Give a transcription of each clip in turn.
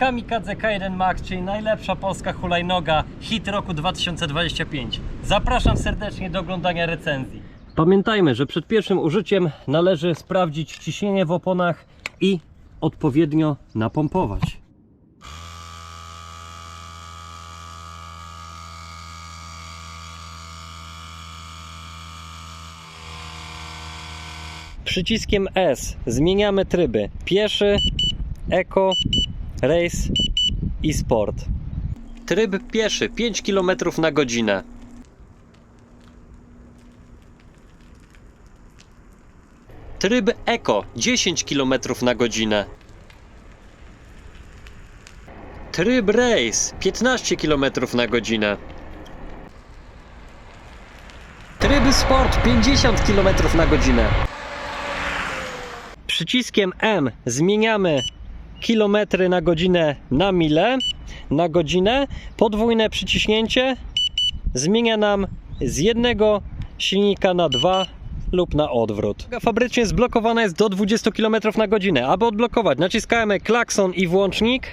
Kamikadze K1 Max, czyli najlepsza polska hulajnoga, hit roku 2025. Zapraszam serdecznie do oglądania recenzji. Pamiętajmy, że przed pierwszym użyciem należy sprawdzić ciśnienie w oponach i odpowiednio napompować. Przyciskiem S zmieniamy tryby pieszy, eko, race i sport. Tryb pieszy 5 km na godzinę. Tryb eko 10 km na godzinę. Tryb race 15 km na godzinę. Tryb sport 50 km na godzinę. Przyciskiem M zmieniamy kilometry na godzinę na mile na godzinę. Podwójne przyciśnięcie zmienia nam z jednego silnika na dwa lub na odwrót. Fabrycznie zblokowana jest do 20 km na godzinę. Aby odblokować, naciskamy klakson i włącznik.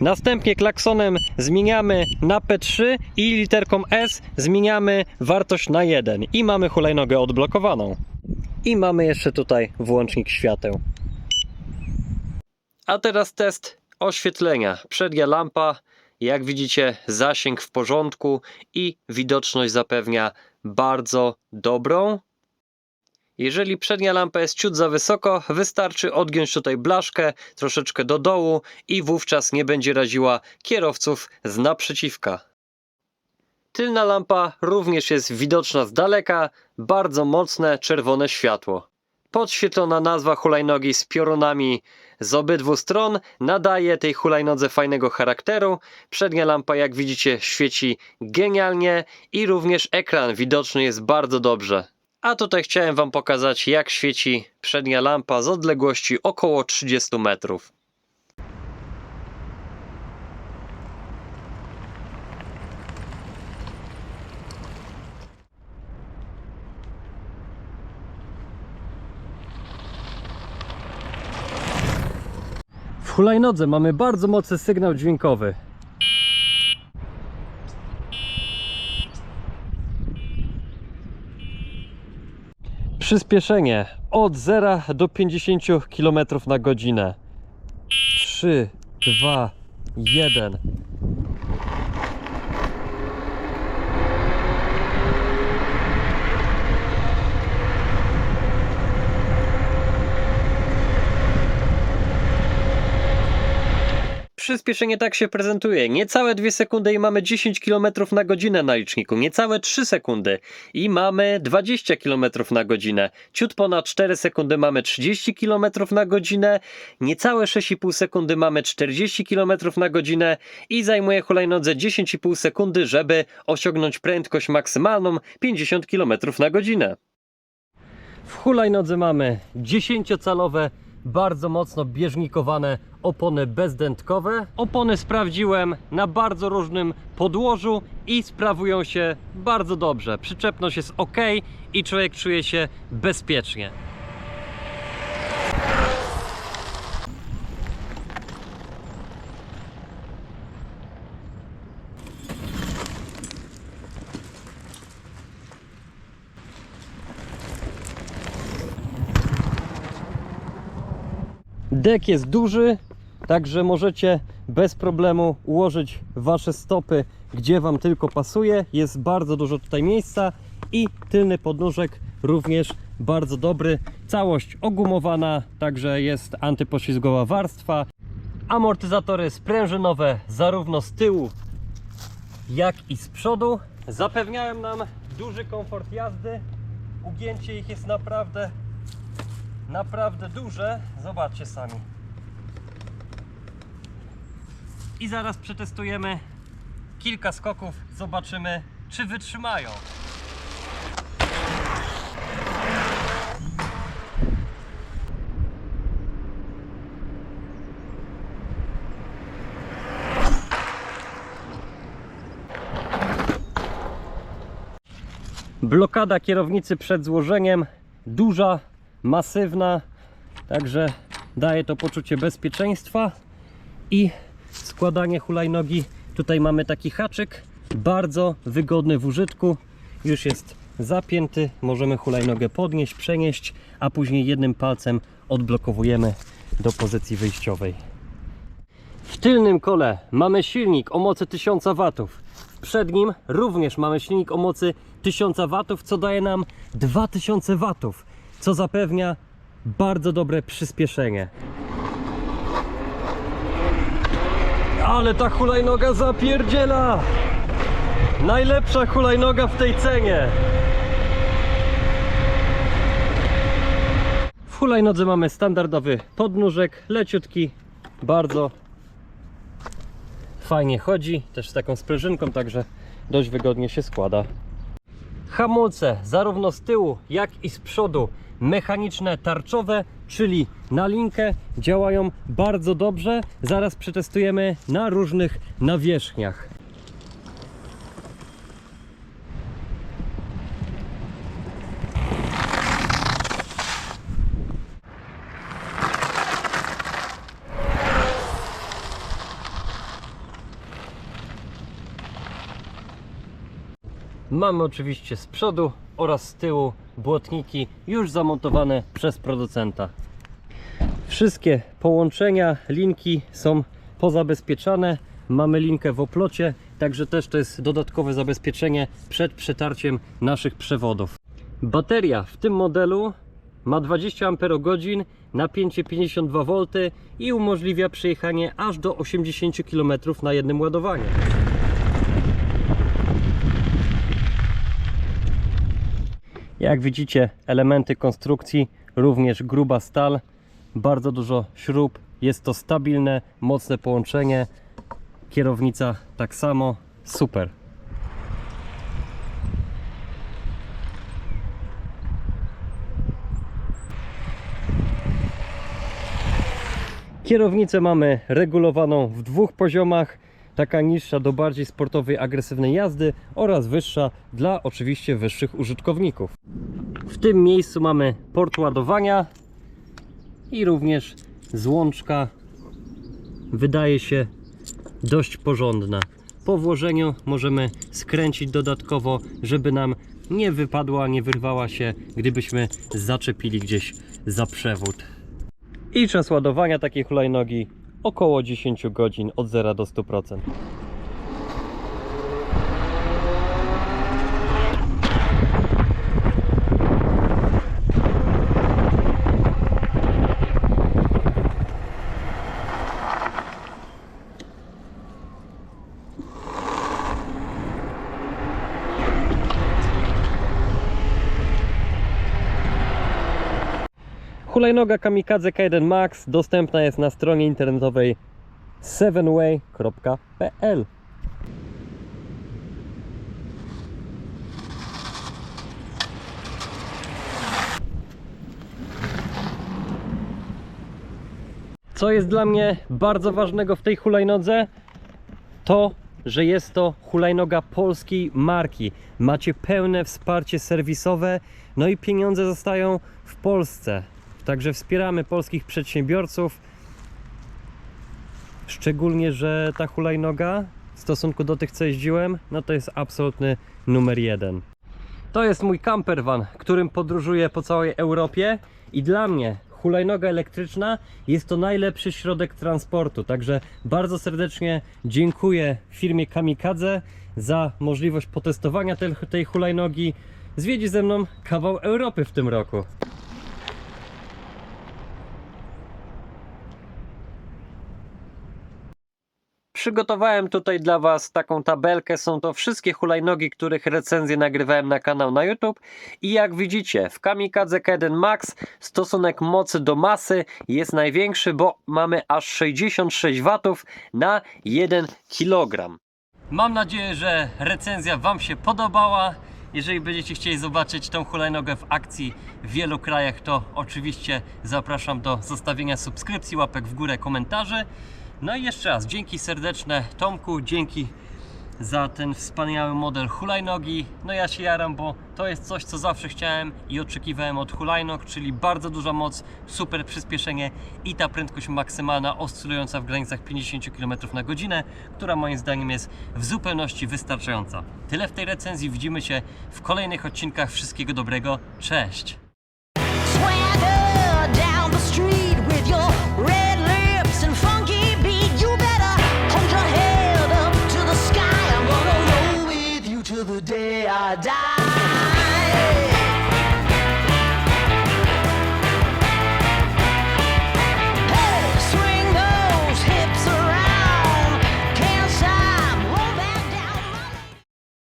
Następnie klaksonem zmieniamy na P3 i literką S zmieniamy wartość na 1 i mamy hulajnogę odblokowaną. I mamy jeszcze tutaj włącznik świateł. A teraz test oświetlenia. Przednia lampa, jak widzicie, zasięg w porządku i widoczność zapewnia bardzo dobrą. Jeżeli przednia lampa jest ciut za wysoko, wystarczy odgiąć tutaj blaszkę troszeczkę do dołu i wówczas nie będzie raziła kierowców z naprzeciwka. Tylna lampa również jest widoczna z daleka, bardzo mocne czerwone światło. Podświetlona nazwa hulajnogi z piorunami z obydwu stron nadaje tej hulajnodze fajnego charakteru. Przednia lampa, jak widzicie, świeci genialnie i również ekran widoczny jest bardzo dobrze. A tutaj chciałem Wam pokazać, jak świeci przednia lampa z odległości około 30 metrów. Hulajnodze mamy bardzo mocny sygnał dźwiękowy. Przyspieszenie od 0 do 50 km na godzinę. 3, 2, 1. Przyspieszenie tak się prezentuje. Niecałe 2 sekundy i mamy 10 km na godzinę na liczniku. Niecałe 3 sekundy i mamy 20 km na godzinę. Ciut ponad 4 sekundy mamy 30 km na godzinę. Niecałe 6,5 sekundy mamy 40 km na godzinę i zajmuje hulajnodze 10,5 sekundy, żeby osiągnąć prędkość maksymalną 50 km na godzinę. W hulajnodze mamy 10-calowe, bardzo mocno bieżnikowane opony bezdętkowe. Opony sprawdziłem na bardzo różnym podłożu i sprawują się bardzo dobrze. Przyczepność jest ok i człowiek czuje się bezpiecznie. Dek jest duży, także możecie bez problemu ułożyć wasze stopy gdzie wam tylko pasuje. Jest bardzo dużo tutaj miejsca i tylny podnóżek również bardzo dobry. Całość ogumowana, także jest antypoślizgowa warstwa. Amortyzatory sprężynowe zarówno z tyłu jak i z przodu zapewniają nam duży komfort jazdy. Ugięcie ich jest naprawdę naprawdę duże. Zobaczcie sami. I zaraz przetestujemy kilka skoków. Zobaczymy, czy wytrzymają. Blokada kierownicy przed złożeniem duża, masywna, także daje to poczucie bezpieczeństwa I składanie hulajnogi. Tutaj mamy taki haczyk, bardzo wygodny w użytku. Już jest zapięty, możemy hulajnogę podnieść, przenieść, a później jednym palcem odblokowujemy do pozycji wyjściowej. W tylnym kole mamy silnik o mocy 1000 W. W przednim również mamy silnik o mocy 1000 W, co daje nam 2000 W, co zapewnia bardzo dobre przyspieszenie. Ale ta hulajnoga zapierdziela! Najlepsza hulajnoga w tej cenie! W hulajnodze mamy standardowy podnóżek, leciutki, bardzo fajnie chodzi, też z taką sprężynką, także dość wygodnie się składa. Hamulce zarówno z tyłu, jak i z przodu mechaniczne, tarczowe, czyli na linkę działają bardzo dobrze. Zaraz przetestujemy na różnych nawierzchniach. Mamy oczywiście z przodu oraz z tyłu błotniki już zamontowane przez producenta. Wszystkie połączenia, linki są pozabezpieczane. Mamy linkę w oplocie, także też to jest dodatkowe zabezpieczenie przed przetarciem naszych przewodów. Bateria w tym modelu ma 20 Ah, napięcie 52 V i umożliwia przejechanie aż do 80 km na jednym ładowaniu. Jak widzicie, elementy konstrukcji, również gruba stal, bardzo dużo śrub. Jest to stabilne, mocne połączenie. Kierownica tak samo, super. Kierownicę mamy regulowaną w dwóch poziomach. Taka niższa do bardziej sportowej, agresywnej jazdy oraz wyższa dla oczywiście wyższych użytkowników. W tym miejscu mamy port ładowania i również złączka wydaje się dość porządna. Po włożeniu możemy skręcić dodatkowo, żeby nam nie wypadła, nie wyrwała się, gdybyśmy zaczepili gdzieś za przewód. I czas ładowania takiej hulajnogi około 10 godzin od 0 do 100%. Hulajnoga Kamikadze K1 Max dostępna jest na stronie internetowej sevenway.pl Co jest dla mnie bardzo ważnego w tej hulajnodze? To, że jest to hulajnoga polskiej marki. Macie pełne wsparcie serwisowe, no i pieniądze zostają w Polsce. Także wspieramy polskich przedsiębiorców. Szczególnie, że ta hulajnoga w stosunku do tych, co jeździłem, no to jest absolutny numer jeden. To jest mój campervan, którym podróżuję po całej Europie i dla mnie hulajnoga elektryczna jest to najlepszy środek transportu. Także bardzo serdecznie dziękuję firmie Kamikadze za możliwość potestowania tej hulajnogi. Zwiedzi ze mną kawał Europy w tym roku. Przygotowałem tutaj dla Was taką tabelkę. Są to wszystkie hulajnogi, których recenzje nagrywałem na kanał na YouTube. I jak widzicie, w Kamikadze K1 Max stosunek mocy do masy jest największy, bo mamy aż 66 W na 1 kg. Mam nadzieję, że recenzja Wam się podobała. Jeżeli będziecie chcieli zobaczyć tą hulajnogę w akcji w wielu krajach, to oczywiście zapraszam do zostawienia subskrypcji, łapek w górę, komentarzy. No i jeszcze raz dzięki serdeczne Tomku, dzięki za ten wspaniały model hulajnogi. No ja się jaram, bo to jest coś, co zawsze chciałem i oczekiwałem od hulajnog, czyli bardzo duża moc, super przyspieszenie i ta prędkość maksymalna oscylująca w granicach 50 km na godzinę, która moim zdaniem jest w zupełności wystarczająca. Tyle w tej recenzji, widzimy się w kolejnych odcinkach. Wszystkiego dobrego, cześć! die.